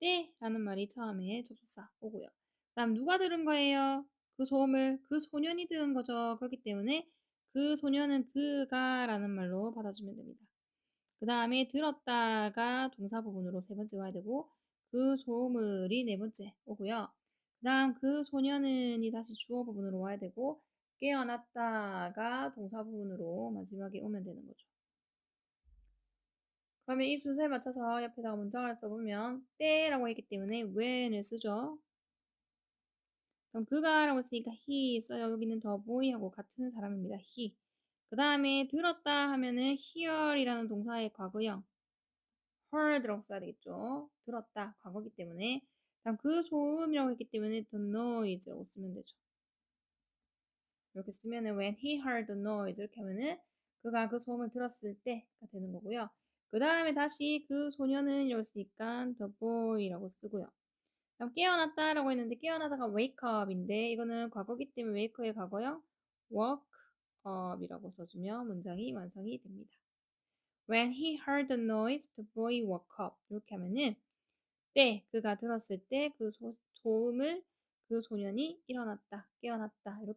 때라는 말이 처음에 접속사 오고요. 그다음 누가 들은 거예요? 그 소음을 그 소년이 들은 거죠. 그렇기 때문에 그 소년은 그가 라는 말로 받아주면 됩니다. 그 다음에 들었다가 동사 부분으로 세 번째 와야 되고 그 소음을이 네 번째 오고요. 그 다음 그 소년은이 다시 주어 부분으로 와야 되고 깨어났다가 동사 부분으로 마지막에 오면 되는 거죠. 그러면 이 순서에 맞춰서 옆에다가 문장을 써보면 때라고 했기 때문에 when을 쓰죠. 그럼 그가라고 했으니까 he 써요. 여기는 더 boy하고 같은 사람입니다. he. 그 다음에 들었다 하면은 hear이라는 동사의 과거형 heard라고 써야 되겠죠. 들었다 과거기 때문에 다음 그 소음이라고 했기 때문에 the noise라고 쓰면 되죠. 이렇게 쓰면은 when he heard the noise 이렇게 하면은 그가 그 소음을 들었을 때가 되는 거고요. 그 다음에 다시 그 소년은 이랬으니까 the boy라고 쓰고요. 그럼 깨어났다라고 했는데 깨어나다가 wake up인데 이거는 과거기 때문에 wake의 과거형 woke up이라고 써주면 문장이 완성이 됩니다. When he heard the noise, the boy woke up. 이렇게 하면은 때 그가 들었을 때 그 소음을 그 소년이 일어났다, 깨어났다 이렇게